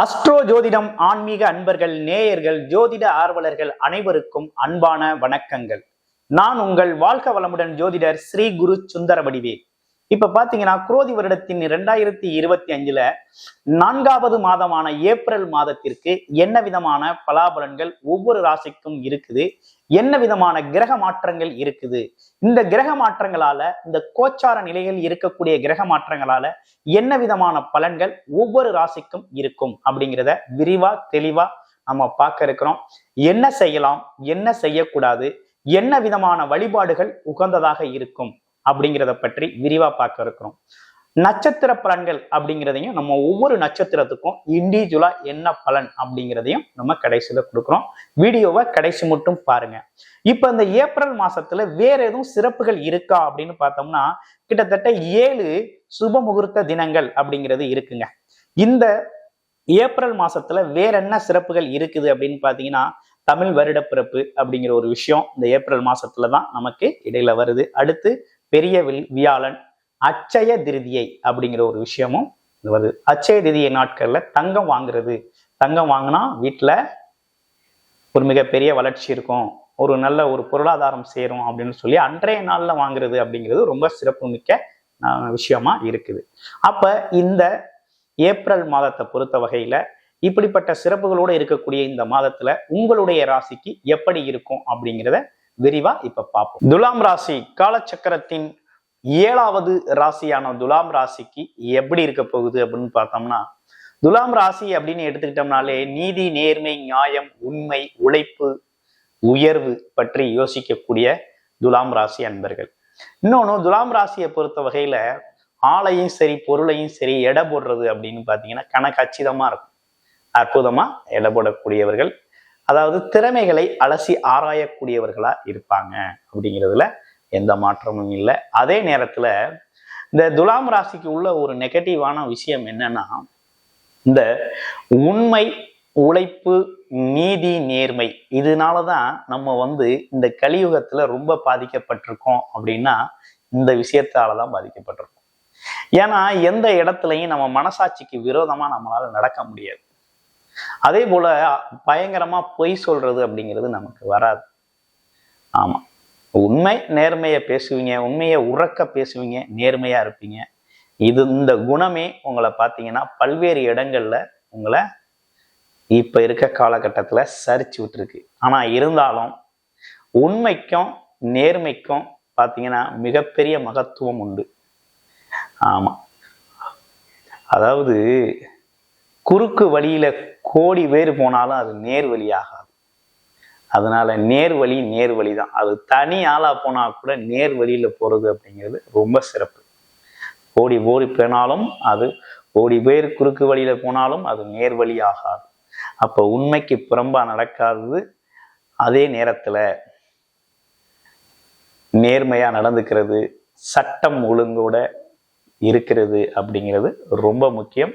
Astro ஜோதிடம் ஆன்மீக அன்பர்கள் நேயர்கள் ஜோதிட ஆர்வலர்கள் அனைவருக்கும் அன்பான வணக்கங்கள். நான் உங்கள் வாழ்க வளமுடன் ஜோதிடர் ஸ்ரீ குரு சுந்தர வடிவே இப்ப பாத்தீங்கன்னா குரோதி வருடத்தின் இரண்டாயிரத்தி இருபத்தி அஞ்சுல நான்காவது மாதமான ஏப்ரல் மாதத்திற்கு என்ன விதமான பலாபலன்கள் ஒவ்வொரு ராசிக்கும் இருக்குது? என்ன விதமான கிரக மாற்றங்கள் இருக்குது? இந்த கிரக மாற்றங்களால இந்த கோச்சார நிலையில் இருக்கக்கூடிய கிரக மாற்றங்களால என்ன விதமான பலன்கள் ஒவ்வொரு ராசிக்கும் இருக்கும் அப்படிங்கிறத விரிவா தெளிவா நம்ம பார்க்க இருக்கிறோம். என்ன செய்யலாம் என்ன செய்யக்கூடாது என்ன விதமான வழிபாடுகள் உகந்ததாக இருக்கும் அப்படிங்கிறத பற்றி விரிவா பார்க்க இருக்கிறோம். நட்சத்திர பலன்கள் அப்படிங்கிறதையும் நம்ம ஒவ்வொரு நட்சத்திரத்துக்கும் இண்டிவிஜுவலா என்ன பலன் அப்படிங்கிறதையும் நம்ம கடைசியில கொடுக்குறோம். வீடியோவை கடைசி மட்டும் பாருங்க. இப்ப இந்த ஏப்ரல் மாசத்துல வேற எதுவும் சிறப்புகள் இருக்கா அப்படின்னு பார்த்தோம்னா கிட்டத்தட்ட ஏழு சுப முகூர்த்த தினங்கள் அப்படிங்கிறது இருக்குங்க. இந்த ஏப்ரல் மாசத்துல வேற என்ன சிறப்புகள் இருக்குது அப்படின்னு பாத்தீங்கன்னா தமிழ் வருட பிறப்பு அப்படிங்கிற ஒரு விஷயம் இந்த ஏப்ரல் மாசத்துல தான் நமக்கு இடையில வருது. அடுத்து பெரிய வியாழன் அச்சய திருதியை அப்படிங்கிற ஒரு விஷயமும் வருது. அச்சய திருதியை நாட்கள்ல தங்கம் வாங்குறது. தங்கம் வாங்கினா வீட்டில் ஒரு மிகப்பெரிய வளர்ச்சி இருக்கும். ஒரு நல்ல ஒரு பொருளாதாரம் சேரும் அப்படின்னு சொல்லி அன்றைய நாளில் வாங்குறது அப்படிங்கிறது ரொம்ப சிறப்புமிக்க விஷயமா இருக்குது. அப்ப இந்த ஏப்ரல் மாதத்தை பொறுத்த வகையில இப்படிப்பட்ட சிறப்புகளோடு இருக்கக்கூடிய இந்த மாதத்துல உங்களுடைய ராசிக்கு எப்படி இருக்கும் அப்படிங்கிறத விரிவா இப்ப பார்ப்போம். துலாம் ராசி காலச்சக்கரத்தின் ஏழாவது ராசியான துலாம் ராசிக்கு எப்படி இருக்க போகுது அப்படின்னு பார்த்தோம்னா துலாம் ராசி அப்படின்னு எடுத்துக்கிட்டோம்னாலே நீதி நேர்மை நியாயம் உண்மை உழைப்பு உயர்வு பற்றி யோசிக்கக்கூடிய துலாம் ராசி அன்பர்கள். இன்னொன்னு துலாம் ராசியை பொறுத்த வகையில ஆளையும் சரி பொருளையும் சரி எடை போடுறது அப்படின்னு பார்த்தீங்கன்னா கணக்கு அச்சிதமா இருக்கும். அற்புதமா எடை போடக்கூடியவர்கள் அதாவது திறமைகளை அலசி ஆராயக்கூடியவர்களா இருப்பாங்க அப்படிங்கிறதுல எந்த மாற்றமும் இல்லை. அதே நேரத்தில் இந்த துலாம் ராசிக்கு உள்ள ஒரு நெகட்டிவான விஷயம் என்னன்னா இந்த உண்மை உழைப்பு நீதி நேர்மை இதனால தான் நம்ம வந்து இந்த கலியுகத்தில் ரொம்ப பாதிக்கப்பட்டிருக்கோம் அப்படின்னா இந்த விஷயத்தால தான் பாதிக்கப்பட்டிருக்கோம். ஏன்னா எந்த இடத்துலையும் நம்ம மனசாட்சிக்கு விரோதமாக நம்மளால் நடக்க முடியாது. அதே போல பயங்கரமாக பொய் சொல்றது அப்படிங்கிறது நமக்கு வராது. ஆமாம் உண்மை நேர்மையை பேசுவீங்க உண்மையை உறக்க பேசுவீங்க நேர்மையா இருப்பீங்க. இது இந்த குணமே உங்களை பார்த்தீங்கன்னா பல்வேறு இடங்கள்ல உங்களை இப்ப இருக்க காலகட்டத்தில் சரிச்சு விட்டுருக்கு. ஆனா இருந்தாலும் உண்மைக்கும் நேர்மைக்கும் பார்த்தீங்கன்னா மிகப்பெரிய மகத்துவம் உண்டு. ஆமா. அதாவது குறுக்கு வழியில கோடி பேர் போனாலும் அது நேர் வழியாகாது. அதனால நேர் வழி நேர் வழி தான் அது தனி ஆளாக போனால் கூட நேர் வழியில் போகிறது அப்படிங்கிறது ரொம்ப சிறப்பு. ஓடி ஓடி போனாலும் அது ஓடி பேர் குறுக்கு வழியில் போனாலும் அது நேர் வழி ஆகாது. அப்போ உண்மைக்கு புறம்பாக நடக்காதது அதே நேரத்தில் நேர்மையாக நடந்துக்கிறது சட்டம் ஒழுங்கோட இருக்கிறது அப்படிங்கிறது ரொம்ப முக்கியம்.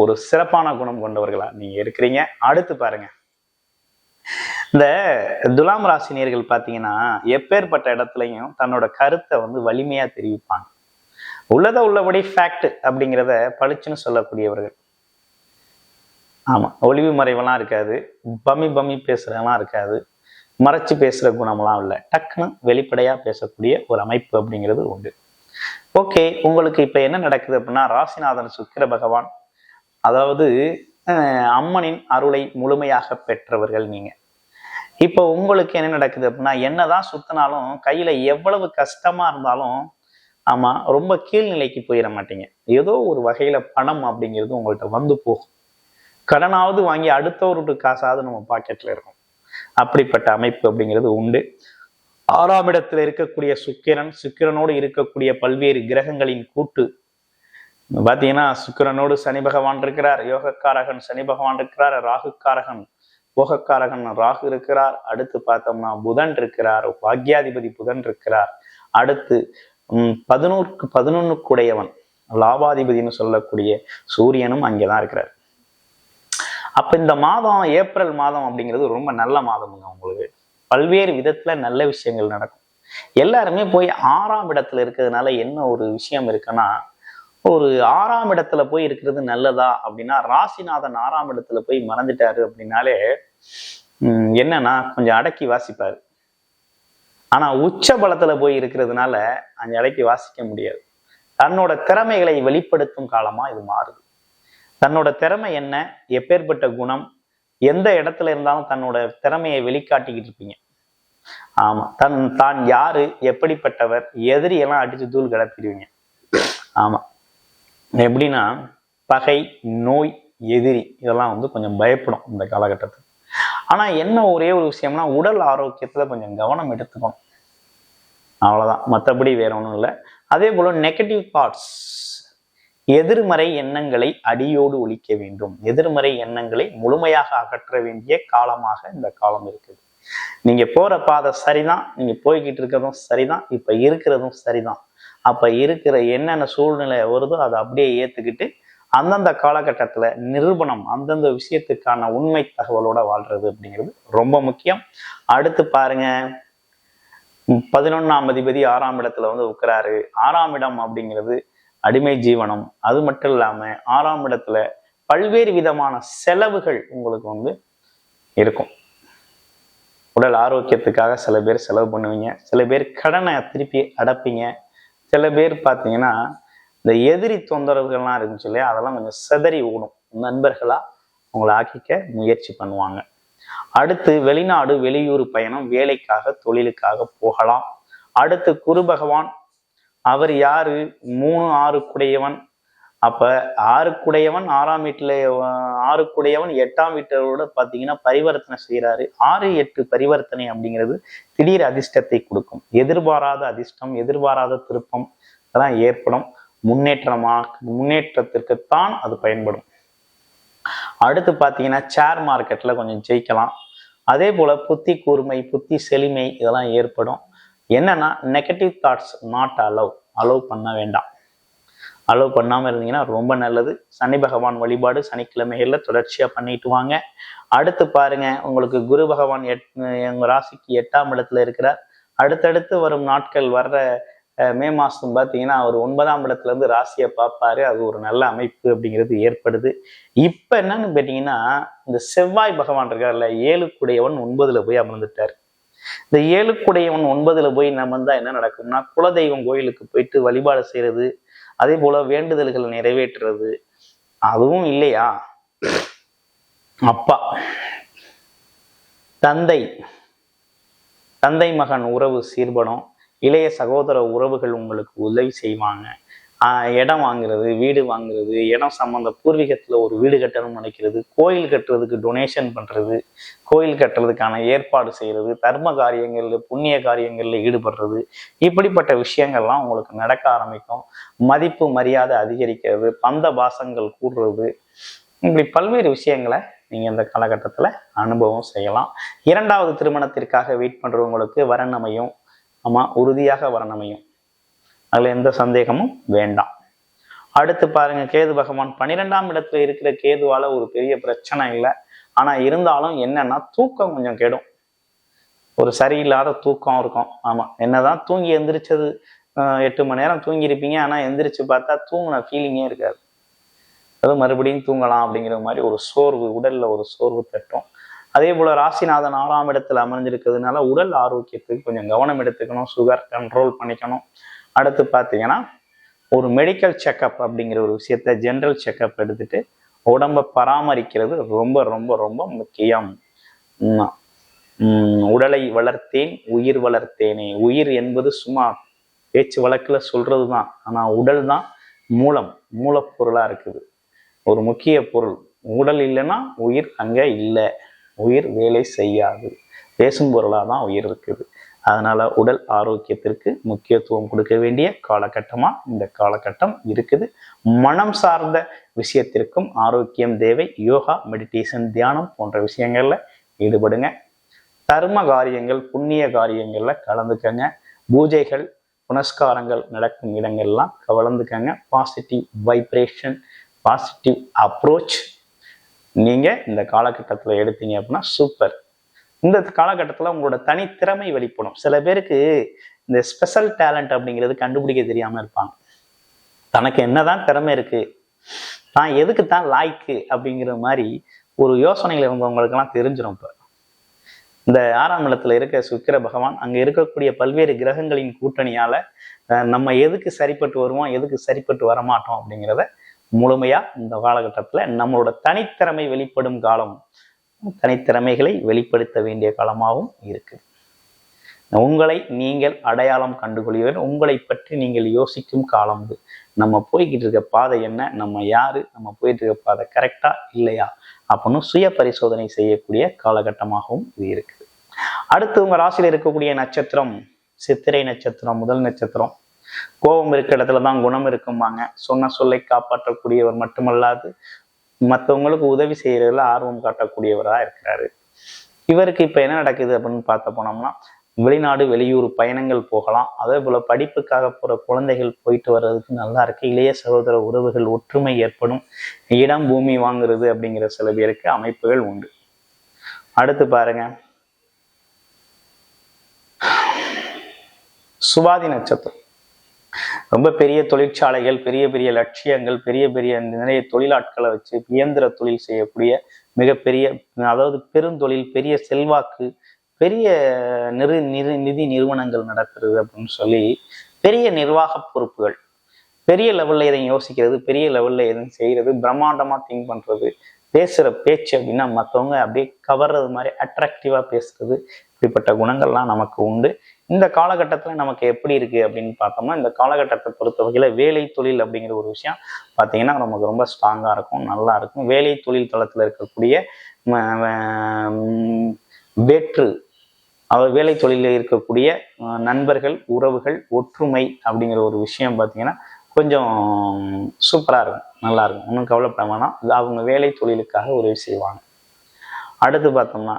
ஒரு சிறப்பான குணம் கொண்டவர்களாக நீங்கள் இருக்கிறீங்க. அடுத்து பாருங்கள் இந்த துலாம் ராசினியர்கள் பார்த்தீங்கன்னா எப்பேற்பட்ட இடத்துலையும் தன்னோட கருத்தை வந்து வலிமையா தெரிவிப்பாங்க. உள்ளத உள்ளபடி ஃபேக்ட் அப்படிங்கிறத பளிச்சுன்னு சொல்லக்கூடியவர்கள். ஆமா ஒளிவு மறைவெல்லாம் இருக்காது பமி பமி பேசுறதெல்லாம் இருக்காது மறைச்சு பேசுற குணமெல்லாம் இல்லை. டக்குன்னு வெளிப்படையா பேசக்கூடிய ஒரு அமைப்பு அப்படிங்கிறது உண்டு. ஓகே உங்களுக்கு இப்ப என்ன நடக்குது அப்படின்னா ராசிநாதன் சுக்கிர பகவான் அதாவது அஹ், அம்மனின் அருளை முழுமையாக பெற்றவர்கள் நீங்க. இப்போ உங்களுக்கு என்ன நடக்குது அப்படின்னா என்னதான் சுத்தினாலும் கையில எவ்வளவு கஷ்டமா இருந்தாலும் ஆமா ரொம்ப கீழ்நிலைக்கு போயிட மாட்டீங்க. ஏதோ ஒரு வகையில பணம் அப்படிங்கிறது உங்கள்கிட்ட வந்து போகும். கடனாவது வாங்கி அடுத்தவருடைய காசாவது நம்ம பாக்கெட்ல இருக்கும். அப்படிப்பட்ட அமைப்பு அப்படிங்கிறது உண்டு. ஆறாம் இடத்துல இருக்கக்கூடிய சுக்கிரன் சுக்கிரனோடு இருக்கக்கூடிய பல்வேறு கிரகங்களின் கூட்டு. பார்த்தீங்கன்னா சுக்கிரனோடு சனி பகவான் இருக்கிறார் யோகக்காரகன் சனி பகவான் இருக்கிறார் ராகுக்காரகன். போகக்காரகன் ராகு இருக்கிறார். அடுத்து பார்த்தோம்னா புதன் இருக்கிறார். பாக்யாதிபதி புதன் இருக்கிறார். அடுத்து உம் பதினோருக்கு பதினொன்னுக்குடையவன் லாபாதிபதினு சொல்லக்கூடிய சூரியனும் அங்கேதான் இருக்கிறார். அப்ப இந்த மாதம் ஏப்ரல் மாதம் அப்படிங்கிறது ரொம்ப நல்ல மாதமுங்க உங்களுக்கு. பல்வேறு விதத்துல நல்ல விஷயங்கள் நடக்கும். எல்லாருமே போய் ஆறாம் இடத்துல இருக்கிறதுனால என்ன ஒரு விஷயம் இருக்குன்னா ஒரு ஆறாம் இடத்துல போய் இருக்கிறது நல்லதா அப்படின்னா ராசிநாதன் ஆறாம் இடத்துல போய் மறந்துட்டாரு அப்படின்னாலே என்னன்னா கொஞ்சம் அடக்கி வாசிப்பாரு. ஆனா உச்ச பலத்துல போய் இருக்கிறதுனால அந்த அடக்கி வாசிக்க முடியாது. தன்னோட திறமைகளை வெளிப்படுத்தும் காலமா இது மாறுது. தன்னோட திறமை என்ன? எப்பேற்பட்ட குணம்? எந்த இடத்துல இருந்தாலும் தன்னோட திறமையை வெளிக்காட்டிக்கிட்டு இருப்பீங்க. ஆமா தன் தான் யாரு? எப்படிப்பட்டவர்? எதிரி எல்லாம் அடிச்சு தூள் கிளப்பிடுவீங்க. ஆமா. எப்படின்னா பகை நோய் எதிரி இதெல்லாம் வந்து கொஞ்சம் பயப்படும் இந்த காலகட்டத்தில். ஆனா என்ன ஒரே ஒரு விஷயம்னா உடல் ஆரோக்கியத்துல கொஞ்சம் கவனம் எடுத்துக்கணும். அவ்வளவுதான். மற்றபடி வேற ஒன்றும் இல்லை. அதே போல நெகட்டிவ் தாட்ஸ் எதிர்மறை எண்ணங்களை அடியோடு ஒழிக்க வேண்டும். எதிர்மறை எண்ணங்களை முழுமையாக அகற்ற வேண்டிய காலமாக இந்த காலம் இருக்குது. நீங்க போற பாதை சரிதான். நீங்க போய்கிட்டு இருக்கிறதும் சரிதான். இப்ப இருக்கிறதும் சரிதான். அப்போ இருக்கிற என்னென்ன சூழ்நிலை வருதோ அதை அப்படியே ஏற்றுக்கிட்டு அந்தந்த காலகட்டத்துல நிரூபணம் அந்தந்த விஷயத்துக்கான உண்மை தகவலோட வாழ்றது அப்படிங்கிறது ரொம்ப முக்கியம். அடுத்து பாருங்க. பதினொன்னாம் அதிபதி ஆறாம் இடத்துல வந்து உட்கிறாரு ஆறாம் இடம் அப்படிங்கிறது அடிமை ஜீவனம். அது மட்டும் இல்லாமல் ஆறாம் இடத்துல பல்வேறு விதமான செலவுகள் உங்களுக்கு வந்து இருக்கும். உடல் ஆரோக்கியத்துக்காக சில பேர் செலவு பண்ணுவீங்க. சில பேர் கடனை திருப்பி அடைப்பீங்க. சில பேர் பார்த்தீங்கன்னா இந்த எதிரி தொந்தரவுகள்லாம் இருந்துச்சு இல்லையா? அதெல்லாம் கொஞ்சம் செதறி ஓடும். நண்பர்களா உங்களை ஆக்கிக்க முயற்சி பண்ணுவாங்க. அடுத்து வெளிநாடு வெளியூர் பயணம் வேலைக்காக தொழிலுக்காக போகலாம். அடுத்து குரு பகவான் அவர் யாரு? மூணு ஆறு குடையவன். அப்ப ஆறுக்குடையவன் ஆறாம் வீட்டுல ஆறுக்குடையவன் எட்டாம் வீட்டரோட பாத்தீங்கன்னா பரிவர்த்தனை செய்யறாரு ஆறு எட்டு பரிவர்த்தனை அப்படிங்கிறது திடீர் அதிர்ஷ்டத்தை கொடுக்கும். எதிர்பாராத அதிர்ஷ்டம் எதிர்பாராத திருப்பம் அதான் ஏற்படும். முன்னேற்றமாக முன்னேற்றத்திற்குத்தான் அது பயன்படும். அடுத்து பார்த்தீங்கன்னா ஷேர் மார்க்கெட்ல கொஞ்சம் ஜெயிக்கலாம். அதே போல புத்தி கூர்மை புத்தி செழுமை இதெல்லாம் ஏற்படும். என்னன்னா negative thoughts not allow allow பண்ண வேண்டாம். அலோவ் பண்ணாமல் இருந்தீங்கன்னா ரொம்ப நல்லது. சனி பகவான் வழிபாடு சனிக்கிழமைகளில் தொடர்ச்சியாக பண்ணிட்டு வாங்க. அடுத்து பாருங்க உங்களுக்கு குரு பகவான் எட் உங்கள் ராசிக்கு எட்டாம் இடத்துல இருக்கிறார். அடுத்தடுத்து வரும் நாட்கள் வர்ற மே மாதம் பார்த்தீங்கன்னா அவர் ஒன்பதாம் இடத்துல இருந்து ராசியை பார்ப்பாரு. அது ஒரு நல்ல அமைப்பு அப்படிங்கிறது ஏற்படுது. இப்போ என்னன்னு கேட்டிங்கன்னா இந்த செவ்வாய் பகவான் இருக்கார்ல ஏழுக்குடையவன் ஒன்பதில் போய் அமர்ந்துட்டார். இந்த ஏழுக்குடையவன் ஒன்பதில் போய் நம்ம வந்தா என்ன நடக்கும்னா குலதெய்வம் கோயிலுக்கு போயிட்டு வழிபாடு செய்கிறது அதே போல வேண்டுதல்களை நிறைவேற்றுறது. அதுவும் இல்லையா? அப்பா தந்தை தந்தை மகன் உறவு சீர்படும். இளைய சகோதர உறவுகள் உங்களுக்கு உதவி செய்வாங்க. இடம் வாங்குறது வீடு வாங்குறது இடம் சம்மந்த பூர்வீகத்தில் ஒரு வீடு கட்டணும் நினைக்கிறது கோயில் கட்டுறதுக்கு டொனேஷன் பண்ணுறது கோயில் கட்டுறதுக்கான ஏற்பாடு செய்கிறது தர்ம காரியங்களில் புண்ணிய காரியங்களில் ஈடுபடுறது இப்படிப்பட்ட விஷயங்கள்லாம் உங்களுக்கு நடக்க ஆரம்பிக்கும். மதிப்பு மரியாதை அதிகரிக்கிறது பந்த பாசங்கள் கூடுறது. இப்படி பல்வேறு விஷயங்களை நீங்கள் இந்த காலகட்டத்தில் அனுபவம் செய்யலாம். இரண்டாவது திருமணத்திற்காக வெயிட் பண்ணுறவங்களுக்கு வரணமையும் ஆமாம் உறுதியாக வரணமையும். அதில் எந்த சந்தேகமும் வேண்டாம். அடுத்து பாருங்க கேது பகவான். பன்னிரெண்டாம் இடத்துல இருக்கிற கேதுவால ஒரு பெரிய பிரச்சனை இல்லை. ஆனா இருந்தாலும் என்னன்னா தூக்கம் கொஞ்சம் கெடும். ஒரு சரியில்லாத தூக்கம் இருக்கும். ஆமா என்னதான் தூங்கி எந்திரிச்சது எட்டு மணி நேரம் தூங்கி இருப்பீங்க ஆனா எந்திரிச்சு பார்த்தா தூங்கின ஃபீலிங்கே இருக்காது. அது மறுபடியும் தூங்கலாம் அப்படிங்கிற மாதிரி ஒரு சோர்வு உடல்ல ஒரு சோர்வு தட்டும். அதே போல ராசிநாதன் ஆறாம் இடத்துல அமர்ந்திருக்கிறதுனால உடல் ஆரோக்கியத்துக்கு கொஞ்சம் கவனம் எடுத்துக்கணும் சுகர் கண்ட்ரோல் பண்ணிக்கணும். அடுத்து பார்த்தீங்கன்னா ஒரு மெடிக்கல் செக்கப் அப்படிங்கிற ஒரு விஷயத்த ஜென்ரல் செக்கப் எடுத்துட்டு உடம்பை பராமரிக்கிறது ரொம்ப ரொம்ப ரொம்ப முக்கியம். உடலை வளர்த்தேன் உயிர் வளர்த்தேனே. உயிர் என்பது சும்மா பேச்சு வழக்கில் சொல்றது தான். ஆனால் உடல் தான் மூலம் மூலப்பொருளாக இருக்குது. ஒரு முக்கிய பொருள். உடல் இல்லைன்னா உயிர் அங்கே இல்லை. உயிர் வேலை செய்யாது. பேசும் பொருளாக தான் உயிர் இருக்குது. அதனால உடல் ஆரோக்கியத்திற்கு முக்கியத்துவம் கொடுக்க வேண்டிய காலகட்டமா? இந்த காலகட்டம் இருக்குது. மனம் சார்ந்த விஷயத்திற்கும் ஆரோக்கியம் தேவை யோகா மெடிடேஷன் தியானம் போன்ற விஷயங்கள்ல ஈடுபடுங்க. தர்ம காரியங்கள் புண்ணிய காரியங்கள்ல கலந்துக்கங்க. பூஜைகள் புனஸ்காரங்கள் நடக்கும் இடங்கள்லாம் கலந்துக்கங்க பாசிட்டிவ் வைப்ரேஷன் பாசிட்டிவ் அப்ரோச் நீங்க இந்த காலகட்டத்தில் எடுத்தீங்க அப்படின்னா சூப்பர் இந்த காலகட்டத்தில் உங்களோட தனித்திறமை வெளிப்படும். சில பேருக்கு இந்த ஸ்பெஷல் டேலண்ட் அப்படிங்கிறது கண்டுபிடிக்க தெரியாமல் இருப்பாங்க. தனக்கு என்னதான் திறமை இருக்கு தான் எதுக்கு தான் லாய்க்கு அப்படிங்கிற மாதிரி ஒரு யோசனைகள் இருந்தவங்களுக்கெல்லாம் தெரிஞ்சிடும் இப்போ. இந்த ஆறாம் இடத்துல இருக்க சுக்கிர பகவான் அங்க இருக்கக்கூடிய பல்வேறு கிரகங்களின் கூட்டணியால அஹ், நம்ம எதுக்கு சரிப்பட்டு வருவோம் எதுக்கு சரிப்பட்டு வரமாட்டோம் அப்படிங்கிறத முழுமையா இந்த காலகட்டத்துல நம்மளோட தனித்திறமை வெளிப்படும் காலம் தனித்திறமைகளை வெளிப்படுத்த வேண்டிய காலமாகவும் இருக்கு. உங்களை நீங்கள் அடையாளம் கண்டுகொள்வீர்கள் உங்களை பற்றி நீங்கள் யோசிக்கும் காலம் இது. நம்ம போய்கிட்டு இருக்க பாதை என்ன? நம்ம யாரு? நம்ம போயிட்டு இருக்க பாதை கரெக்டா இல்லையா? அப்படின்னு சுய பரிசோதனை செய்யக்கூடிய காலகட்டமாகவும் இது இருக்கு. அடுத்து உங்க ராசியில் இருக்கக்கூடிய நட்சத்திரம் சித்திரை நட்சத்திரம் முதல் நட்சத்திரம். கோபம் இருக்கிற இடத்துல தான் குணம் இருக்கும்பாங்க. சொன்ன சொல்லை காப்பாற்றக்கூடியவர் மட்டுமல்லாது மற்றவங்களுக்கு உதவி செய்யறதுல ஆர்வம் காட்டக்கூடியவராக இருக்கிறாரு. இவருக்கு இப்ப என்ன நடக்குது அப்படின்னு பார்த்த போனோம்னா வெளிநாடு வெளியூர் பயணங்கள் போகலாம். அதே போல படிப்புக்காக போற குழந்தைகள் போயிட்டு வர்றதுக்கு நல்லா இருக்கு. இளைய சகோதர உறவுகள் ஒற்றுமை ஏற்படும். இடம் பூமி வாங்குறது அப்படிங்கிற சில பேருக்கு அமைப்புகள் உண்டு. அடுத்து பாருங்க. சுவாதி நட்சத்திரம். ரொம்ப பெரிய தொழிற்சாலைகள் பெரிய பெரிய லட்சியங்கள் பெரிய பெரிய நிறைய தொழிலாட்களை வச்சு இயந்திர தொழில் செய்யக்கூடிய மிகப்பெரிய அதாவது பெருந்தொழில் பெரிய செல்வாக்கு பெரிய நிறு நிறு நிதி நிறுவனங்கள் நடக்கிறது அப்படின்னு சொல்லி பெரிய நிர்வாக பொறுப்புகள் பெரிய லெவல்ல எதையும் யோசிக்கிறது பெரிய லெவல்ல எதுவும் செய்யறது பிரம்மாண்டமா திங்க் பண்றது பேசுற பேச்சு அப்படின்னா மற்றவங்க அப்படியே கவர்றது மாதிரி அட்ராக்டிவா பேசுறது இப்படிப்பட்ட குணங்கள்லாம் நமக்கு உண்டு. இந்த காலகட்டத்தில் நமக்கு எப்படி இருக்கு அப்படின்னு பார்த்தோம்னா இந்த காலகட்டத்தை பொறுத்த வகையில் வேலை தொழில் அப்படிங்கிற ஒரு விஷயம் பார்த்தீங்கன்னா நமக்கு ரொம்ப ஸ்ட்ராங்காக இருக்கும் நல்லா இருக்கும். வேலை தொழில் தளத்தில் இருக்கக்கூடிய வேற்று அவர் வேலை தொழிலில் இருக்கக்கூடிய நண்பர்கள் உறவுகள் ஒற்றுமை அப்படிங்கிற ஒரு விஷயம் பார்த்தீங்கன்னா கொஞ்சம் சூப்பராக இருக்கும் நல்லா இருக்கும். ஒன்றும் கவலைப்பட வேணாம். அவங்க வேலை தொழிலுக்காக உதவி செய்வாங்க. அடுத்து பார்த்தோம்னா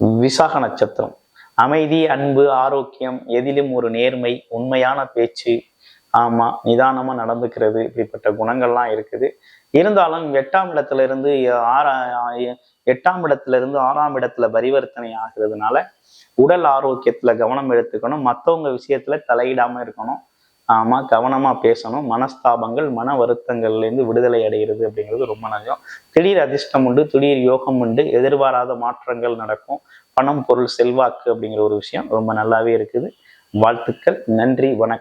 விசாக நட்சத்திரம். அமைதி அன்பு ஆரோக்கியம் எதிலும் ஒரு நேர்மை உண்மையான பேச்சு. ஆமா நிதானமா நடந்துக்கிறது இப்படிப்பட்ட குணங்கள்லாம் இருக்குது. இருந்தாலும் எட்டாம் இடத்துல இருந்து ஆறா எட்டாம் இடத்துல இருந்து ஆறாம் இடத்துல பரிவர்த்தனை ஆகிறதுனால உடல் ஆரோக்கியத்துல கவனம் எடுத்துக்கணும். மற்றவங்க விஷயத்துல தலையிடாம இருக்கணும். ஆமாம் கவனமா பேசணும். மனஸ்தாபங்கள் மன வருத்தங்கள்லேருந்து விடுதலை அடைகிறது அப்படிங்கிறது ரொம்ப நஞ்சம். திடீர் அதிர்ஷ்டம் உண்டு திடீர் யோகம் உண்டு எதிர்பாராத மாற்றங்கள் நடக்கும். பணம் பொருள் செல்வாக்கு அப்படிங்கிற ஒரு விஷயம் ரொம்ப நல்லாவே இருக்குது. வாழ்த்துக்கள் நன்றி வணக்கம்.